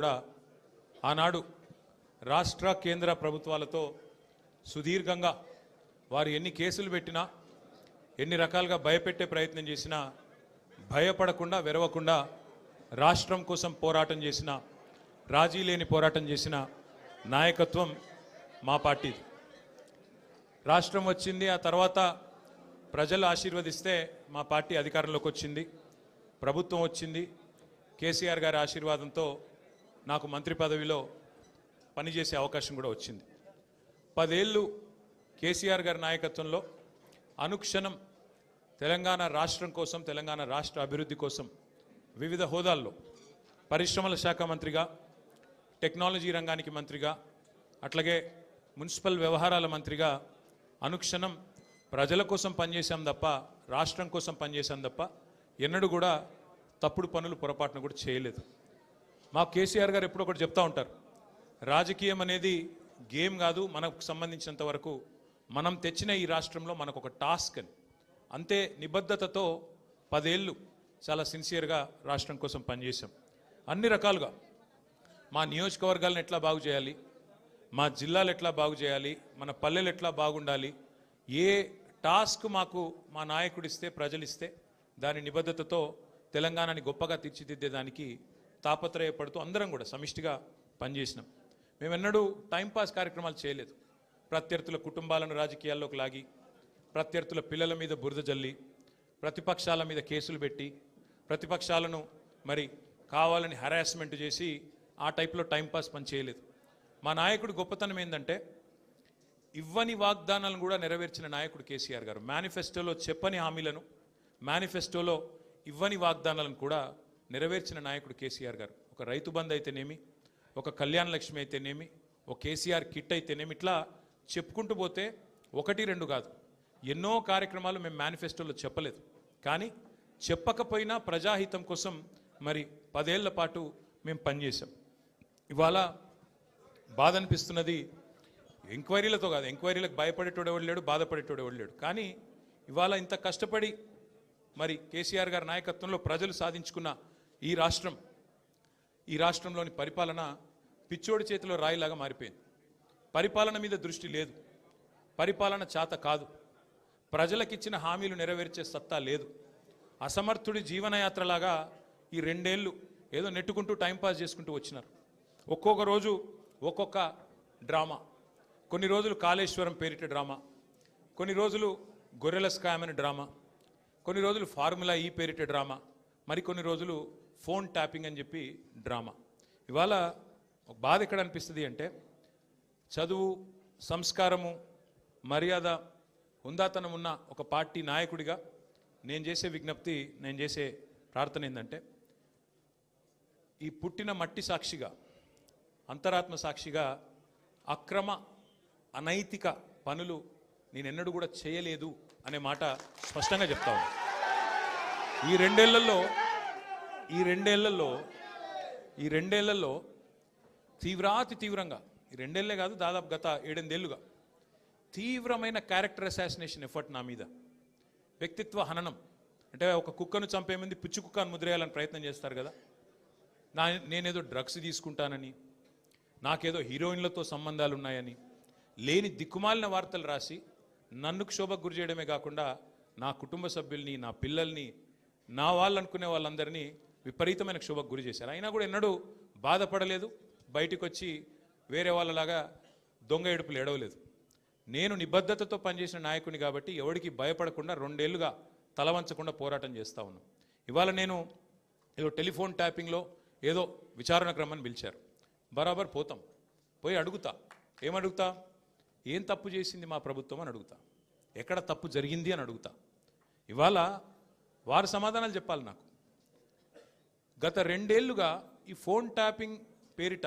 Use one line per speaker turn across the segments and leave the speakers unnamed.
కూడా ఆనాడు రాష్ట్ర కేంద్ర ప్రభుత్వాలతో సుదీర్ఘంగా వారు ఎన్ని కేసులు పెట్టినా ఎన్ని రకాలుగా భయపెట్టే ప్రయత్నం చేసినా భయపడకుండా వెరవకుండా రాష్ట్రం కోసం పోరాటం చేసిన రాజీ లేని పోరాటం చేసిన నాయకత్వం మా పార్టీది. రాష్ట్రం వచ్చింది ఆ తర్వాత ప్రజలు ఆశీర్వదిస్తే మా పార్టీ అధికారంలోకి వచ్చింది ప్రభుత్వం వచ్చింది కేసీఆర్ గారి ఆశీర్వాదంతో నాకు మంత్రి పదవిలో పనిచేసే అవకాశం కూడా వచ్చింది. పదేళ్ళు కేసీఆర్ గారి నాయకత్వంలో అనుక్షణం తెలంగాణ రాష్ట్రం కోసం తెలంగాణ రాష్ట్ర అభివృద్ధి కోసం వివిధ హోదాల్లో పరిశ్రమల శాఖ మంత్రిగా టెక్నాలజీ రంగానికి మంత్రిగా అట్లాగే మున్సిపల్ వ్యవహారాల మంత్రిగా అనుక్షణం ప్రజల కోసం పనిచేశాం తప్ప రాష్ట్రం కోసం పనిచేశాం తప్ప ఎన్నడూ కూడా తప్పుడు పనులు పొరపాటున కూడా చేయలేదు. మా కేసీఆర్ గారు ఎప్పుడు ఒకటి చెప్తా ఉంటారు. రాజకీయం అనేది గేమ్ కాదు మనకు సంబంధించినంత వరకు మనం తెచ్చిన ఈ రాష్ట్రంలో మనకు ఒక టాస్క్ అని. అంతే నిబద్ధతతో పదేళ్ళు చాలా సిన్సియర్గా రాష్ట్రం కోసం పనిచేశాం. అన్ని రకాలుగా మా నియోజకవర్గాలను ఎట్లా బాగు చేయాలి మా జిల్లాలు ఎట్లా బాగు చేయాలి మన పల్లెలు ఎట్లా బాగుండాలి ఏ టాస్క్ మాకు మా నాయకుడిస్తే ప్రజలిస్తే దాని నిబద్ధతతో తెలంగాణని గొప్పగా తీర్చిదిద్దేదానికి తాపత్రయపడుతూ అందరం కూడా సమిష్టిగా పనిచేసినాం. మేమెన్నడూ టైంపాస్ కార్యక్రమాలు చేయలేదు. ప్రత్యర్థుల కుటుంబాలను రాజకీయాల్లోకి లాగి ప్రత్యర్థుల పిల్లల మీద బురద జల్లి ప్రతిపక్షాల మీద కేసులు పెట్టి ప్రతిపక్షాలను మరి కావాలని హరాస్మెంట్ చేసి ఆ టైప్లో టైంపాస్ పని చేయలేదు. మా నాయకుడు గొప్పతనం ఏంటంటే ఇవ్వని వాగ్దానాలను కూడా నెరవేర్చిన నాయకుడు కేసీఆర్ గారు. మేనిఫెస్టోలో చెప్పని హామీలను మేనిఫెస్టోలో ఇవ్వని వాగ్దానాలను కూడా నెరవేర్చిన నాయకుడు కేసీఆర్ గారు. ఒక రైతు బంధు అయితేనేమి ఒక కళ్యాణ లక్ష్మి అయితేనేమి ఒక కేసీఆర్ కిట్ అయితేనేమి ఇట్లా చెప్పుకుంటూ పోతే ఒకటి రెండు కాదు. ఎన్నో కార్యక్రమాలు మేము మేనిఫెస్టోలో చెప్పలేదు. కానీ చెప్పకపోయినా ప్రజాహితం కోసం మరి పదేళ్ళ పాటు మేము పనిచేసాం ఇవాళ బాధ అనిపిస్తున్నది ఎంక్వైరీలతో కాదు ఎంక్వైరీలకు భయపడేటోడు ఎవడు లేడు బాధపడేటోడు ఎవడు లేడు. కానీ ఇవాళ ఇంత కష్టపడి మరి కేసీఆర్ గారి నాయకత్వంలో ప్రజలు సాధించుకున్న ఈ రాష్ట్రం ఈ రాష్ట్రంలోని పరిపాలన పిచ్చోడి చేతిలో రాయిలాగా మారిపోయింది. పరిపాలన మీద దృష్టి లేదు. పరిపాలన చేత కాదు. ప్రజలకిచ్చిన హామీలు నెరవేర్చే సత్తా లేదు. అసమర్థుడి జీవనయాత్రలాగా ఈ రెండేళ్ళు ఏదో నెట్టుకుంటూ టైంపాస్ చేసుకుంటూ వచ్చినారు. ఒక్కొక్క రోజు ఒక్కొక్క డ్రామా. కొన్ని రోజులు కాళేశ్వరం పేరిట డ్రామా. కొన్ని రోజులు గొర్రెల స్కామ్ అనే డ్రామా. కొన్ని రోజులు ఫార్ములా ఈ పేరిట డ్రామా. మరికొన్ని రోజులు ఫోన్ ట్యాపింగ్ అని చెప్పి డ్రామా. ఇవాళ ఒక బాధ ఎక్కడ అనిపిస్తుంది అంటే చదువు సంస్కారము మర్యాద హుందాతనం ఉన్న ఒక పార్టీ నాయకుడిగా నేను చేసే విజ్ఞప్తి నేను చేసే ప్రార్థన ఏంటంటే ఈ పుట్టిన మట్టి సాక్షిగా అంతరాత్మ సాక్షిగా అక్రమ అనైతిక పనులు నేను ఎన్నడూ కూడా చేయలేదు అనే మాట స్పష్టంగా చెప్తా ఈ రెండేళ్ళలో ఈ రెండేళ్ళలో ఈ రెండేళ్ళలో తీవ్రాతి తీవ్రంగా ఈ రెండేళ్ళే కాదు దాదాపు గత ఏడెనిమిదేళ్ళుగా తీవ్రమైన క్యారెక్టర్ అసాసినేషన్ ఎఫర్ట్ నా మీద. వ్యక్తిత్వ హననం. అంటే ఒక కుక్కను చంపే ముందు పిచ్చి కుక్కను ముద్రేయాలని ప్రయత్నం చేస్తారు కదా. నా నేనేదో డ్రగ్స్ తీసుకుంటానని నాకేదో హీరోయిన్లతో సంబంధాలు ఉన్నాయని లేని దిక్కుమాలిన వార్తలు రాసి నన్ను క్షోభకు గురి చేయడమే కాకుండా నా కుటుంబ సభ్యుల్ని నా పిల్లల్ని నా వాళ్ళు అనుకునే వాళ్ళందరినీ విపరీతమైన క్షోభకు గురి చేశారు. అయినా కూడా ఎన్నడూ బాధపడలేదు. బయటకు వచ్చి వేరే వాళ్ళలాగా దొంగ ఏడుపులు ఎడవలేదు నేను నిబద్ధతతో పనిచేసిన నాయకుని కాబట్టి ఎవడికి భయపడకుండా రెండేళ్ళుగా తలవంచకుండా పోరాటం చేస్తూ ఉన్నాను ఇవాళ నేను ఏదో టెలిఫోన్ ట్యాపింగ్లో ఏదో విచారణ క్రమాన్ని పిలిచారు. బరాబర్ పోతాం. పోయి అడుగుతా. ఏమడుగుతా ఏం తప్పు చేసింది మా ప్రభుత్వం అని అడుగుతా. ఎక్కడ తప్పు జరిగింది అని అడుగుతా. ఇవాళ వారు సమాధానాలు చెప్పాలి నాకు. గత రెండేళ్ళుగా ఈ ఫోన్ ట్యాపింగ్ పేరిట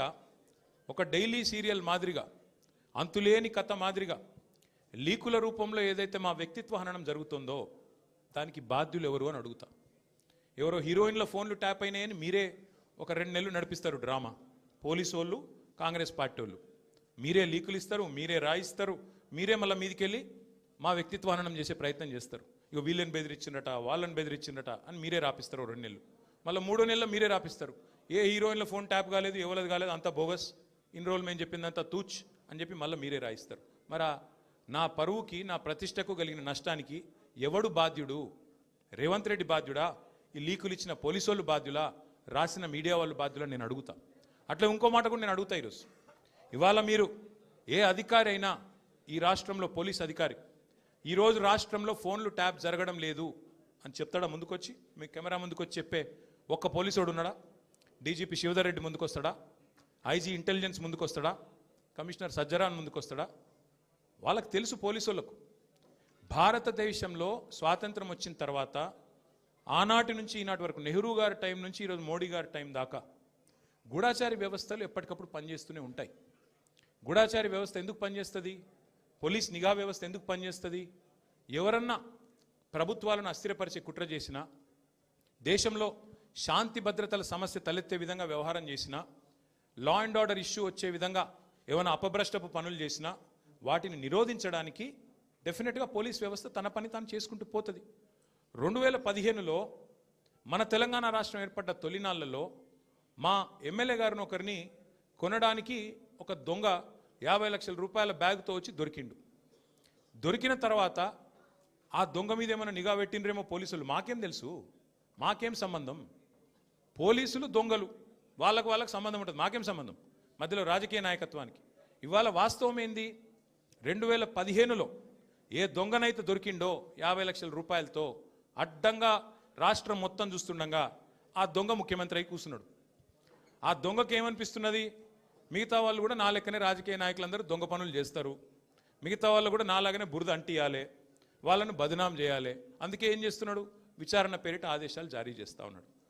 ఒక డైలీ సీరియల్ మాదిరిగా అంతులేని కథ మాదిరిగా లీకుల రూపంలో ఏదైతే మా వ్యక్తిత్వ హననం జరుగుతుందో దానికి బాధ్యులు ఎవరు అని అడుగుతా. ఎవరో హీరోయిన్ల ఫోన్లు ట్యాప్ అయినాయని మీరే ఒక రెండు నెలలు నడిపిస్తారు డ్రామా. పోలీసు వాళ్ళు కాంగ్రెస్ పార్టీ వాళ్ళు. మీరే లీకులు ఇస్తారు మీరే రాయిస్తారు మీరే మళ్ళీ మీదికెళ్ళి మా వ్యక్తిత్వ హననం చేసే ప్రయత్నం చేస్తారు. ఇక వీళ్ళని బెదిరించిండట వాళ్ళని బెదిరించిండట అని మీరే రాపిస్తారు రెండు నెలలు. మళ్ళీ మూడో నెలలో మీరే రాపిస్తారు. ఏ హీరోయిన్ల ఫోన్ ట్యాప్ కాలేదు ఎవరిది కాలేదు అంత బోగస్. ఇన్ని రోజులు మేము చెప్పిందంతా తూచ్ అని చెప్పి మళ్ళీ మీరే రాయిస్తారు. మరి నా పరువుకి నా ప్రతిష్టకు కలిగిన నష్టానికి ఎవడు బాధ్యుడు? రేవంత్ రెడ్డి బాధ్యుడా? ఈ లీకులు ఇచ్చిన పోలీసు వాళ్ళు బాధ్యులా? రాసిన మీడియా వాళ్ళు బాధ్యులా? నేను అడుగుతా. అట్లా ఇంకో మాట కూడా నేను అడుగుతా ఈరోజు. ఇవాళ మీరు ఏ అధికారి అయినా ఈ రాష్ట్రంలో పోలీస్ అధికారి ఈరోజు రాష్ట్రంలో ఫోన్లు ట్యాప్ జరగడం లేదు అని చెప్తాడా ముందుకొచ్చి? మీ కెమెరా ముందుకొచ్చి చెప్పే ఒక్క పోలీసోడు ఉన్నాడా? డీజీపీ శివధర్ రెడ్డి ముందుకొస్తాడా? ఐజీ ఇంటెలిజెన్స్ ముందుకొస్తాడా? కమిషనర్ సజ్జరాన్ ముందుకొస్తాడా? వాళ్ళకి తెలుసు పోలీసు వాళ్ళకు భారతదేశంలో స్వాతంత్రం వచ్చిన తర్వాత ఆనాటి నుంచి ఈనాటి వరకు నెహ్రూ గారి టైం నుంచి ఈరోజు మోడీ గారి టైం దాకా గూఢాచారి వ్యవస్థలు ఎప్పటికప్పుడు పనిచేస్తూనే ఉంటాయి. గూఢాచారి వ్యవస్థ ఎందుకు పనిచేస్తుంది? పోలీస్ నిఘా వ్యవస్థ ఎందుకు పనిచేస్తుంది? ఎవరన్నా ప్రభుత్వాలను అస్థిరపరిచే కుట్ర చేసినా దేశంలో శాంతి భద్రతల సమస్య తలెత్తే విధంగా వ్యవహారం చేసినా లా అండ్ ఆర్డర్ ఇష్యూ వచ్చే విధంగా ఏమైనా అపభ్రష్టపు పనులు చేసినా వాటిని నిరోధించడానికి డెఫినెట్గా పోలీస్ వ్యవస్థ తన పని తాను చేసుకుంటూ పోతుంది. రెండు వేల పదిహేనులో మన తెలంగాణ రాష్ట్రం ఏర్పడ్డ తొలినాళ్ళలో మా ఎమ్మెల్యే గారిని ఒకరిని కొనడానికి ఒక దొంగ యాభై లక్షల రూపాయల బ్యాగ్తో వచ్చి దొరికిండు. దొరికిన తర్వాత ఆ దొంగ మీద ఏమైనా నిఘా పెట్టిండ్రేమో పోలీసులు మాకేం తెలుసు? మాకేం సంబంధం? పోలీసులు దొంగలు. వాళ్ళకు వాళ్ళకి సంబంధం ఉంటుంది. మాకేం సంబంధం? మధ్యలో రాజకీయ నాయకత్వానికి. ఇవాళ వాస్తవం ఏంది? రెండు వేల పదిహేనులో ఏ దొంగనైతే దొరికిండో యాభై లక్షల రూపాయలతో అడ్డంగా రాష్ట్రం మొత్తం చూస్తుండగా ఆ దొంగ ముఖ్యమంత్రి అయి కూర్చున్నాడు. ఆ దొంగకి ఏమనిపిస్తున్నది? మిగతా వాళ్ళు కూడా నా లెక్కనే రాజకీయ నాయకులందరూ దొంగ పనులు చేస్తారు. మిగతా వాళ్ళు కూడా నాలాగనే బురద అంటియాలి. వాళ్ళను బదనాం చేయాలి. అందుకే ఏం చేస్తున్నాడు? విచారణ పేరిట ఆదేశాలు జారీ చేస్తా ఉన్నాడు.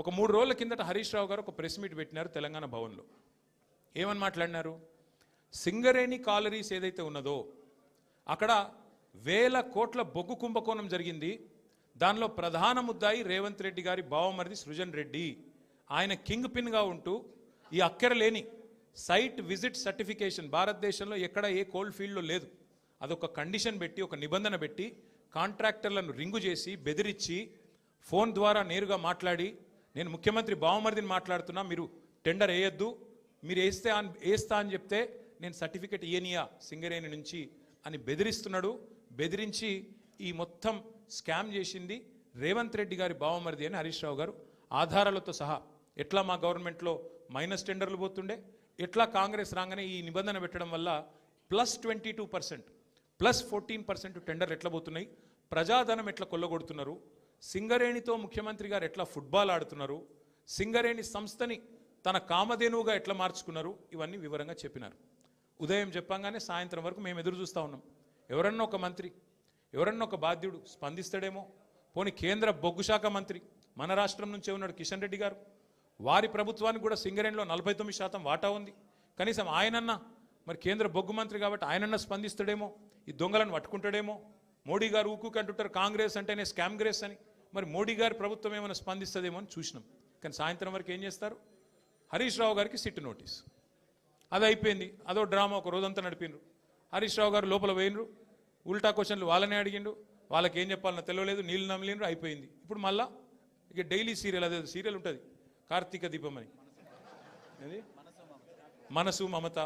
ఒక మూడు రోజుల కిందట హరీష్ రావు గారు ఒక ప్రెస్ మీట్ పెట్టినారు తెలంగాణ భవన్లో. ఏమని మాట్లాడినారు? సింగరేణి కాలరీస్ ఏదైతే ఉన్నదో అక్కడ వేల కోట్ల బొగ్గు కుంభకోణం జరిగింది. దానిలో ప్రధాన ముద్దాయి రేవంత్ రెడ్డి గారి బావమరిది సృజన్ రెడ్డి. ఆయన కింగ్ పిన్గా ఉంటూ ఈ అక్కర లేని సైట్ విజిట్ సర్టిఫికేషన్ భారతదేశంలో ఎక్కడ ఏ కోల్డ్ ఫీల్డ్లో లేదు. అదొక కండిషన్ పెట్టి ఒక నిబంధన పెట్టి కాంట్రాక్టర్లను రింగు చేసి బెదిరించి ఫోన్ ద్వారా నేరుగా మాట్లాడి నేను ముఖ్యమంత్రి బావమరిదిని మాట్లాడుతున్నా మీరు టెండర్ వేయొద్దు. మీరు వేస్తే వేస్తా అని చెప్తే నేను సర్టిఫికెట్ ఇయనియా సింగరేణి నుంచి అని బెదిరిస్తున్నాడు. బెదిరించి ఈ మొత్తం స్కామ్ చేసింది రేవంత్ రెడ్డి గారి బావమరిది అని హరీష్ రావు గారు. ఆధారాలతో సహా ఎట్లా మా గవర్నమెంట్లో మైనస్ టెండర్లు పోతుండే ఎట్లా కాంగ్రెస్ రాగానే ఈ నిబంధన పెట్టడం వల్ల plus twenty two percent plus fourteen percent tender ఎట్లా పోతున్నాయి ప్రజాధనం ఎట్లా కొల్లగొడుతున్నారు సింగరేణితో ముఖ్యమంత్రి గారు ఎట్లా ఫుట్బాల్ ఆడుతున్నారు? సింగరేణి సంస్థని తన కామధేనువుగా ఎట్లా మార్చుకున్నారు? ఇవన్నీ వివరంగా చెప్పినారు. ఉదయం చెప్పంగానే సాయంత్రం వరకు మేము ఎదురు చూస్తూ ఉన్నాం. ఎవరన్నా ఒక మంత్రి ఎవరన్నా ఒక బాధ్యుడు స్పందిస్తాడేమో? పోనీ కేంద్ర బొగ్గు శాఖ మంత్రి మన రాష్ట్రం నుంచే ఉన్నాడు కిషన్ రెడ్డి గారు. వారి ప్రభుత్వానికి కూడా సింగరేణిలో నలభై తొమ్మిది శాతం వాటా ఉంది. కనీసం ఆయనన్నా మరి కేంద్ర బొగ్గు మంత్రి కాబట్టి ఆయనన్నా స్పందిస్తాడేమో? ఈ దొంగలను పట్టుకుంటాడేమో? మోడీ గారు ఊకు అంటుంటారు కాంగ్రెస్ అంటేనే స్కామ్ గ్రేస్ అని. మరి మోడీ గారి ప్రభుత్వం ఏమైనా స్పందిస్తుందేమో అని చూసినాం. కానీ సాయంత్రం వరకు ఏం చేస్తారు? హరీష్ రావు గారికి సిట్ నోటీస్. అది అయిపోయింది. అదో డ్రామా ఒక రోజంతా నడిపిండ్రు హరీష్ రావు గారు లోపల పోయినరు. ఉల్టా క్వశ్చన్లు వాళ్ళనే అడిగిండు. వాళ్ళకి ఏం చెప్పాలన్నా తెలియలేదు నీళ్ళు నమ్మలేరు అయిపోయింది. ఇప్పుడు మళ్ళా ఇక డైలీ సీరియల్ అదే సీరియల్ ఉంటుంది. కార్తీక దీపం అని. ఏది? మనసు మమత.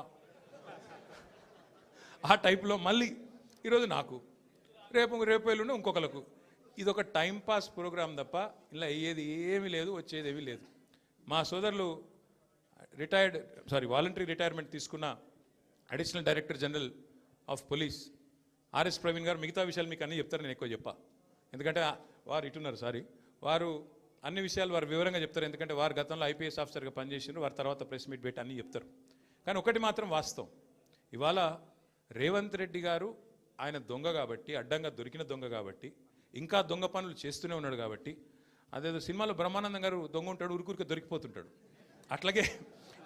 ఆ టైప్లో మళ్ళీ ఈరోజు నాకు. రేపు రేపు ఎల్లుండి ఇంకొకలకు. ఇది ఒక టైంపాస్ ప్రోగ్రాం తప్ప ఇలా అయ్యేది ఏమీ లేదు వచ్చేది ఏమీ లేదు. మా సోదరులు రిటైర్డ్ సారీ వాలంటరీ రిటైర్మెంట్ తీసుకున్న additional director general of police RS Praveen garu మిగతా విషయాలు మీకు అన్నీ చెప్తారు నేను ఎక్కువ చెప్పా. ఎందుకంటే వారు ఇటున్నారు సారీ. వారు అన్ని విషయాలు వారు వివరంగా చెప్తారు ఎందుకంటే వారు గతంలో ఐపీఎస్ ఆఫీసర్గా పనిచేసినారు వారి తర్వాత ప్రెస్ మీట్ పెట్టి అన్నీ చెప్తారు. కానీ ఒకటి మాత్రం వాస్తవం. ఇవాళ రేవంత్ రెడ్డి గారు ఆయన దొంగ కాబట్టి అడ్డంగా దొరికిన దొంగ కాబట్టి ఇంకా దొంగ పనులు చేస్తూనే ఉన్నాడు కాబట్టి. అదేదో సినిమాలో బ్రహ్మానందం గారు దొంగ ఉంటాడు ఉరుకురికి దొరికిపోతుంటాడు. అట్లాగే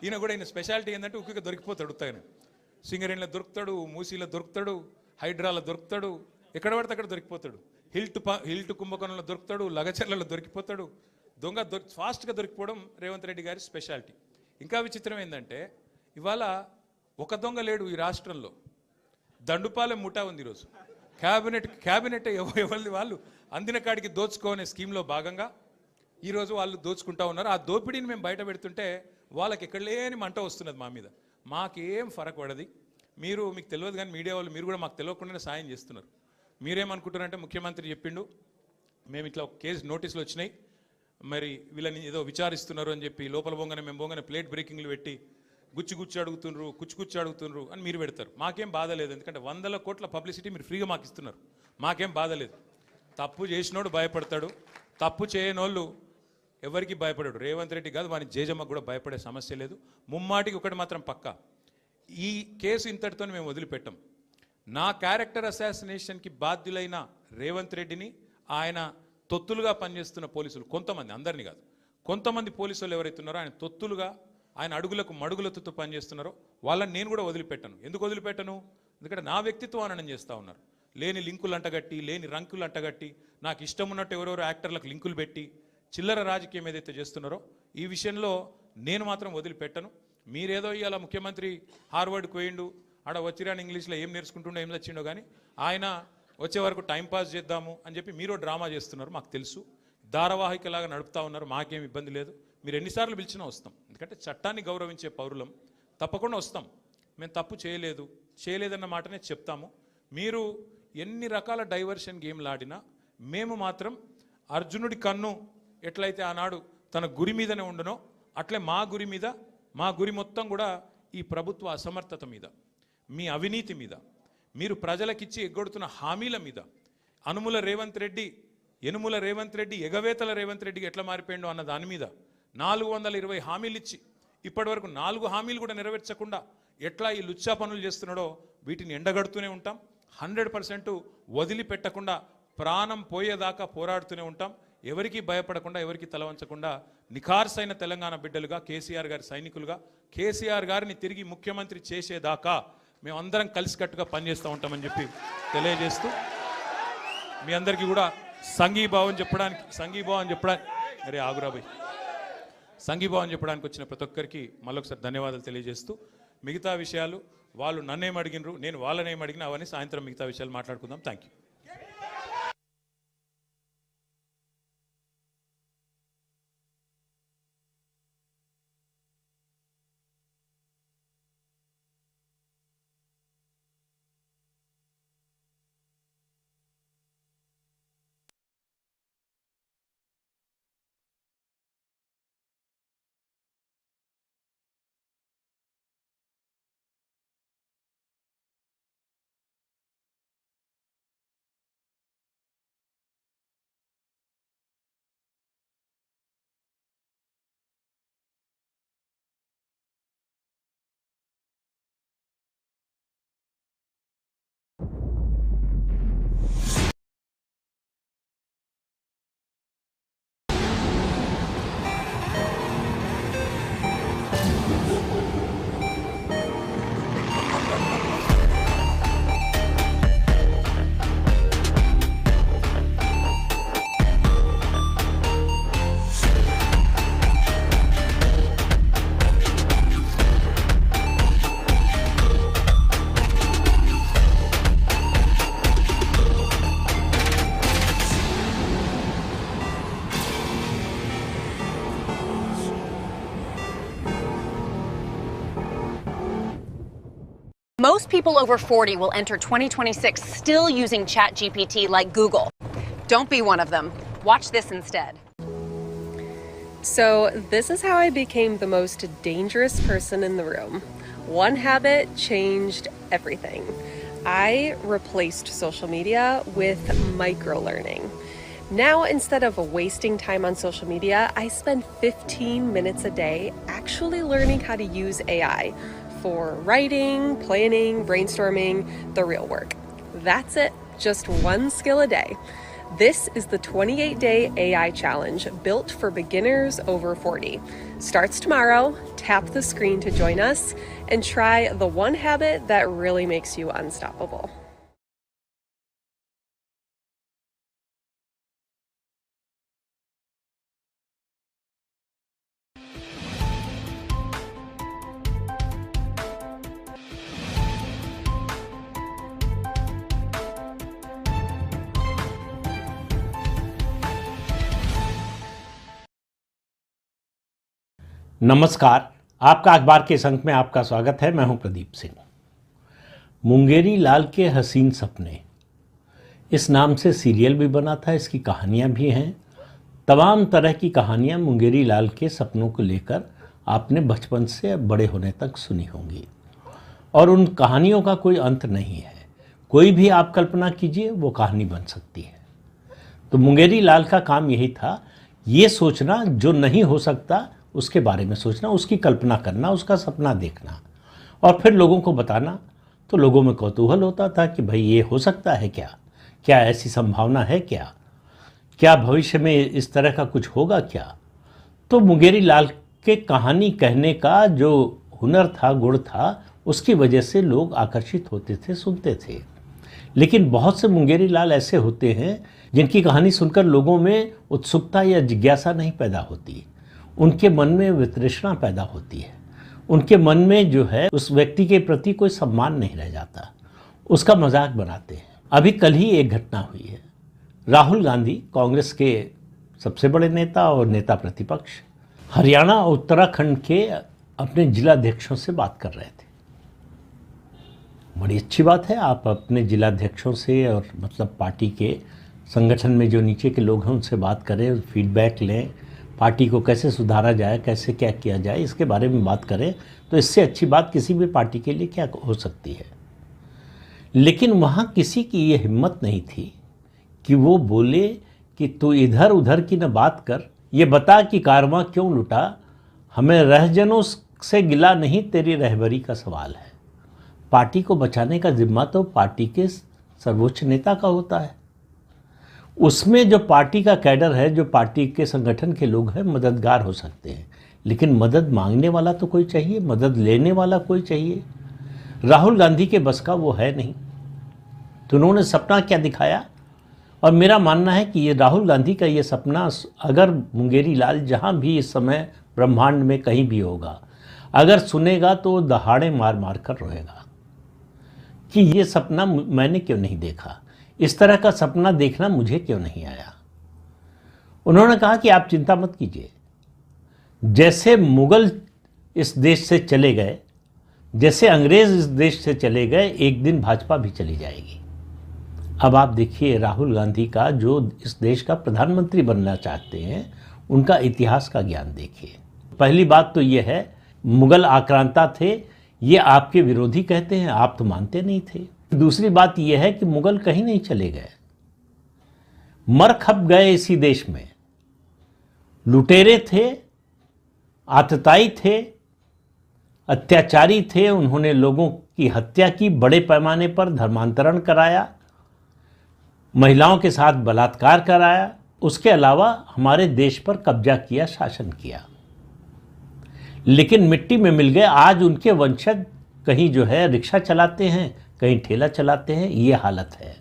ఈయన కూడా ఈయన స్పెషాలిటీ ఏంటంటే ఉరికి దొరికిపోతాడు ఉత్తగానే. సింగరేణిలో దొరుకుతాడు మూసీలో దొరుకుతాడు హైడ్రాలో దొరుకుతాడు ఎక్కడ పడితే అక్కడ దొరికిపోతాడు. హిల్ట్ ప హిల్ట్ కుంభకోణంలో దొరుకుతాడు లగచర్లలో దొరికిపోతాడు. దొంగ దొరి ఫాస్ట్గా దొరికిపోవడం రేవంత్ రెడ్డి గారి స్పెషాలిటీ. ఇంకా విచిత్రం ఏంటంటే ఇవాళ ఒక దొంగ లేడు ఈ రాష్ట్రంలో. దండుపాలెం ముఠా ఉంది ఈరోజు. క్యాబినెట్ క్యాబినెట్ ఎవ- ఎవరిది వాళ్ళు? అందిన కాడికి దోచుకోనే స్కీమ్లో భాగంగా ఈరోజు వాళ్ళు దోచుకుంటా ఉన్నారు. ఆ దోపిడీని మేము బయట పెడుతుంటే వాళ్ళకి ఎక్కడ లేని మంట వస్తున్నది మా మీద. మాకేం ఫరక్ పడది. మీరు మీకు తెలియదు కానీ మీడియా వాళ్ళు మీరు కూడా మాకు తెలియకుండానే సాయం చేస్తున్నారు. మీరేమనుకుంటున్నారంటే ముఖ్యమంత్రి చెప్పిండు మేము ఇట్లా ఒక కేసు నోటీసులు వచ్చినాయి. మరి వీళ్ళని ఏదో విచారిస్తున్నారు అని చెప్పి లోపల పోగానే మేము పోగానే ప్లేట్ బ్రేకింగ్లు పెట్టి గుచ్చి గుచ్చి అడుగుతుండ్రు కుచ్చి కుచ్చి అడుగుతుండ్రు అని మీరు పెడతారు. మాకేం బాధ లేదు ఎందుకంటే వందల కోట్ల పబ్లిసిటీ మీరు ఫ్రీగా మాకు ఇస్తున్నారు. మాకేం బాధ లేదు. తప్పు చేసినోడు భయపడతాడు తప్పు చేయనోళ్ళు ఎవరికి భయపడాడు. రేవంత్ రెడ్డి కాదు వాని జేజమ్మకు కూడా భయపడే సమస్య లేదు. ముమ్మాటికి ఒకటి మాత్రం పక్కా. ఈ కేసు ఇంతటితో మేము వదిలిపెట్టాం. నా క్యారెక్టర్ అసాసినేషన్కి బాధ్యులైన రేవంత్ రెడ్డిని ఆయన తొత్తులుగా పనిచేస్తున్న పోలీసులు కొంతమంది అందరినీ కాదు. కొంతమంది పోలీసులు ఎవరైతే ఉన్నారో ఆయన తొత్తులుగా ఆయన అడుగులకు మడుగులతో పనిచేస్తున్నారో వాళ్ళని నేను కూడా వదిలిపెట్టను. ఎందుకు వదిలిపెట్టను? ఎందుకంటే నా వ్యక్తిత్వం అననం చేస్తూ ఉన్నారు. లేని లింకులు అంటగట్టి లేని రంకులు అంటగట్టి నాకు ఇష్టం ఉన్నట్టు ఎవరెవరో యాక్టర్లకు లింకులు పెట్టి చిల్లర రాజకీయం ఏదైతే చేస్తున్నారో ఈ విషయంలో నేను మాత్రం వదిలిపెట్టను. మీరేదో ఇవాళ ముఖ్యమంత్రి హార్వర్డ్కి పోయిండు ఆడ వచ్చిరాని ఇంగ్లీష్లో ఏం నేర్చుకుంటుండో ఏం తెచ్చిండో కానీ ఆయన వచ్చే వరకు టైంపాస్ చేద్దాము అని చెప్పి మీరు డ్రామా చేస్తున్నారు మాకు తెలుసు. ధారావాహికలాగా నడుపుతా ఉన్నారు మాకేం ఇబ్బంది లేదు. మీరు ఎన్నిసార్లు పిలిచినా వస్తాం. ఎందుకంటే చట్టాన్ని గౌరవించే పౌరులం. తప్పకుండా వస్తాం. మేము తప్పు చేయలేదు. చేయలేదన్న మాటనే చెప్తాము. మీరు ఎన్ని రకాల డైవర్షన్ గేమ్లు ఆడినా మేము మాత్రం అర్జునుడి కన్ను ఎట్లయితే ఆనాడు తన గురి మీదనే ఉండనో అట్లే మా గురి మీద మా గురి మొత్తం కూడా ఈ ప్రభుత్వ అసమర్థత మీద మీ అవినీతి మీద మీరు ప్రజలకిచ్చి ఎగ్గొడుతున్న హామీల మీద అనుముల రేవంత్ రెడ్డి ఎనుముల రేవంత్ రెడ్డి ఎగవేతల రేవంత్ రెడ్డికి ఎట్లా మారిపోయిండో అన్న దాని మీద నాలుగు వందల ఇరవై హామీలు ఇచ్చి ఇప్పటివరకు నాలుగు హామీలు కూడా నెరవేర్చకుండా ఎట్లా ఈ లుచ్చా పనులు చేస్తున్నాడో వీటిని ఎండగడుతూనే ఉంటాం. హండ్రెడ్ పర్సెంట్ వదిలిపెట్టకుండా ప్రాణం పోయేదాకా పోరాడుతూనే ఉంటాం. ఎవరికి భయపడకుండా ఎవరికి తలవంచకుండా నిఖార్సైన తెలంగాణ బిడ్డలుగా కేసీఆర్ గారి సైనికులుగా కేసీఆర్ గారిని తిరిగి ముఖ్యమంత్రి చేసేదాకా మేమందరం కలిసికట్టుగా పనిచేస్తూ ఉంటామని చెప్పి తెలియజేస్తూ మీ అందరికీ కూడా సంఘీభావం చెప్పడానికి సంఘీభావం చెప్పడానికి అరే ఆగురాబాయ్ సంఘీభావం చెప్పడానికి వచ్చిన ప్రతి ఒక్కరికి మళ్ళొకసారి ధన్యవాదాలు తెలియజేస్తూ మిగతా విషయాలు వాళ్ళు నన్నేం అడిగినరు నేను వాళ్ళనేం అడిగినా అవన్నీ సాయంత్రం మిగతా విషయాలు మాట్లాడుకుందాం. Thank you
Most people over 40 will enter 2026 still using ChatGPT like Google. Don't be one of them. Watch this instead.
So, this is how I became the most dangerous person in the room. One habit changed everything. I replaced social media with micro learning. Now, instead of wasting time on social media, I spend 15 minutes a day actually learning how to use AI for writing, planning, brainstorming, the real work. That's it, just one skill a day. This is the 28 day AI challenge built for beginners over 40. Starts tomorrow. Tap the screen to join us and try the one habit that really makes you unstoppable.
नमस्कार, आपका अखबार के इस अंक में आपका स्वागत है। मैं हूँ प्रदीप सिंह। मुंगेरी लाल के हसीन सपने। इस नाम से सीरियल भी बना था, इसकी कहानियाँ भी हैं। तमाम तरह की कहानियाँ मुंगेरी लाल के सपनों को लेकर आपने बचपन से बड़े होने तक सुनी होंगी। और उन कहानियों का कोई अंत नहीं है। कोई भी आप कल्पना कीजिए, वो कहानी बन सकती है। तो मुंगेरी लाल का काम यही था, ये सोचना जो नहीं हो सकता उसके बारे में सोचना, उसकी कल्पना करना, उसका सपना देखना और फिर लोगों को बताना। तो लोगों में कौतूहल होता था कि भाई ये हो सकता है क्या? क्या ऐसी संभावना है क्या? क्या भविष्य में इस तरह का कुछ होगा क्या? तो मुंगेरी लाल के कहानी कहने का जो हुनर था, गुण था, उसकी वजह से लोग आकर्षित होते थे, सुनते थे। लेकिन बहुत से मुंगेरी लाल ऐसे होते हैं जिनकी कहानी सुनकर लोगों में उत्सुकता या जिज्ञासा नहीं पैदा होती। उनके मन में वितृष्णा पैदा होती है। उनके मन में जो है, उस व्यक्ति के प्रति कोई सम्मान नहीं रह जाता। उसका मज़ाक बनाते हैं। अभी कल ही एक घटना हुई है। राहुल गांधी कांग्रेस के सबसे बड़े नेता और नेता प्रतिपक्ष हरियाणा और उत्तराखंड के अपने जिलाध्यक्षों से बात कर रहे थे। बड़ी अच्छी बात है, आप अपने जिलाध्यक्षों से और मतलब पार्टी के संगठन में जो नीचे के लोग हैं, उनसे बात करें फीडबैक लें। पार्टी को कैसे सुधारा जाए, कैसे क्या किया जाए, इसके बारे में बात करें तो इससे अच्छी बात किसी भी पार्टी के लिए क्या हो सकती है। लेकिन वहाँ किसी की ये हिम्मत नहीं थी कि वो बोले कि तू इधर उधर की न बात कर, ये बता कि कारवां क्यों लुटा। हमें रहजनों से गिला नहीं तेरी रहबरी का सवाल है। पार्टी को बचाने का जिम्मा तो पार्टी के सर्वोच्च नेता का होता है। उसमें जो पार्टी का कैडर है, जो पार्टी के संगठन के लोग हैं, मददगार हो सकते हैं। लेकिन मदद मांगने वाला तो कोई चाहिए, मदद लेने वाला कोई चाहिए? राहुल गांधी के बस का वो है नहीं। तो उन्होंने सपना क्या दिखाया? और मेरा मानना है कि ये राहुल गांधी का ये सपना, अगर मुंगेरी लाल जहाँ भी इस समय ब्रह्मांड में कहीं भी होगा, अगर सुनेगा तो दहाड़े मार मार कर रोएगा। कि ये सपना मैंने क्यों नहीं देखा? इस तरह का सपना देखना मुझे क्यों नहीं आया? उन्होंने कहा कि आप चिंता मत कीजिए। जैसे मुगल इस देश से चले गए, जैसे अंग्रेज़ इस देश से चले गए, एक दिन भाजपा भी चली जाएगी। अब आप देखिए, राहुल गांधी का जो इस देश का प्रधानमंत्री बनना चाहते हैं, उनका इतिहास का ज्ञान देखिए। पहली बात तो यह है, मुगल आक्रांता थे, ये आपके विरोधी कहते हैं, आप तो मानते नहीं थे। दूसरी बात यह है कि मुगल कहीं नहीं चले गए। मर खप गए इसी देश में। लुटेरे थे, आतताई थे, अत्याचारी थे, उन्होंने लोगों की हत्या की, बड़े पैमाने पर धर्मांतरण कराया, महिलाओं के साथ बलात्कार कराया, उसके अलावा हमारे देश पर कब्जा किया, शासन किया। लेकिन मिट्टी में मिल गए, आज उनके वंशज कहीं जो है, रिक्शा चलाते हैं कहीं ठेला चलाते हैं, ये हालत है।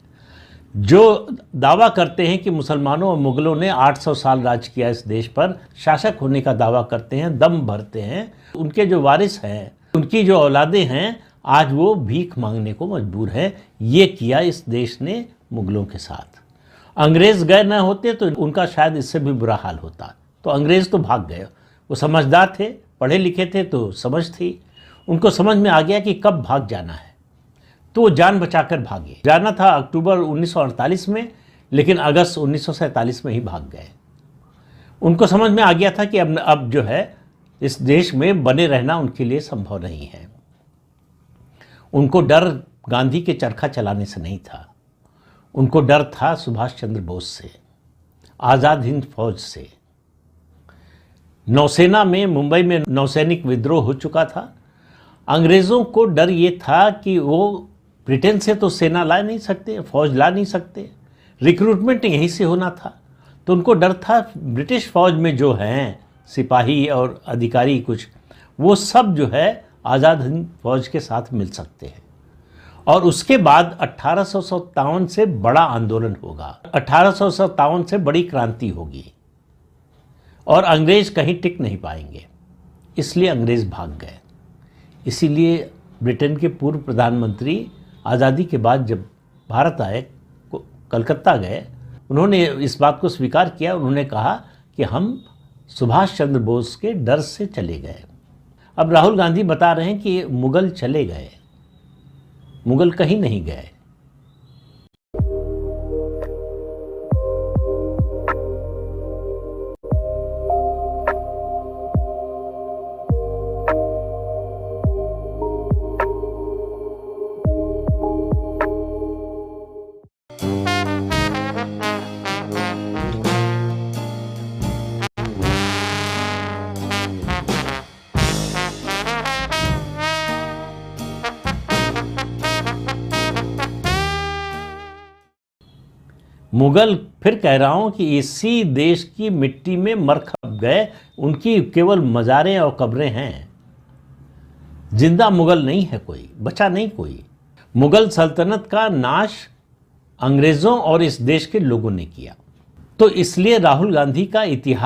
जो दावा करते हैं कि मुसलमानों और मुगलों ने 800 साल राज किया इस देश पर, शासक होने का दावा करते हैं, दम भरते हैं। उनके जो वारिस हैं, उनकी जो औलादे हैं, आज वो भीख मांगने को मजबूर हैं। ये किया इस देश ने मुगलों के साथ। अंग्रेज़ गए न होते तो उनका शायद इससे भी बुरा हाल होता। तो अंग्रेज़ तो भाग गए। वो समझदार थे, पढ़े लिखे थे तो समझ थी। उनको समझ में आ गया कि कब भाग जाना है। तो वो जान बचाकर भागे। जाना था अक्टूबर 1948 में, लेकिन अगस्त 1947 में ही भाग गए। उनको समझ में आ गया था कि अब अब जो है, इस देश में बने रहना उनके लिए संभव नहीं है। उनको डर गांधी के चरखा चलाने से नहीं था। उनको डर था सुभाष चंद्र बोस से, आज़ाद हिंद फौज से। नौसेना में, मुंबई में नौसैनिक विद्रोह हो चुका था। अंग्रेज़ों को डर ये था कि वो ब्रिटेन से तो सेना ला नहीं सकते, फौज ला नहीं सकते। रिक्रूटमेंट यहीं से होना था। तो उनको डर था, ब्रिटिश फौज में जो हैं, सिपाही और अधिकारी कुछ, वो सब जो है आज़ाद हिंद फौज के साथ मिल सकते हैं। और उसके बाद अट्ठारह से बड़ा आंदोलन होगा। अट्ठारह से बड़ी क्रांति होगी। और अंग्रेज़ कहीं टिक नहीं पाएँगे। इसलिए अंग्रेज़ भाग गए। इसीलिए ब्रिटेन के पूर्व प्रधानमंत्री आज़ादी के बाद जब भारत आए कलकत्ता गए, उन्होंने इस बात को स्वीकार किया। उन्होंने कहा कि हम सुभाष चंद्र बोस के डर से चले गए। अब राहुल गांधी बता रहे हैं कि मुगल चले गए, मुगल कहीं नहीं गए। मुगल फिर कह रहा हूँ कि इसी देश की मिट्टी में मर खप गए, उनकी केवल मज़ारें और कब्रें हैं। ज़िंदा मुगल नहीं है कोई, बचा नहीं कोई। मुगल सल्तनत का नाश अंग्रेज़ों और इस देश के लोगों ने किया। तो इसलिए राहुल गांधी का इतिहास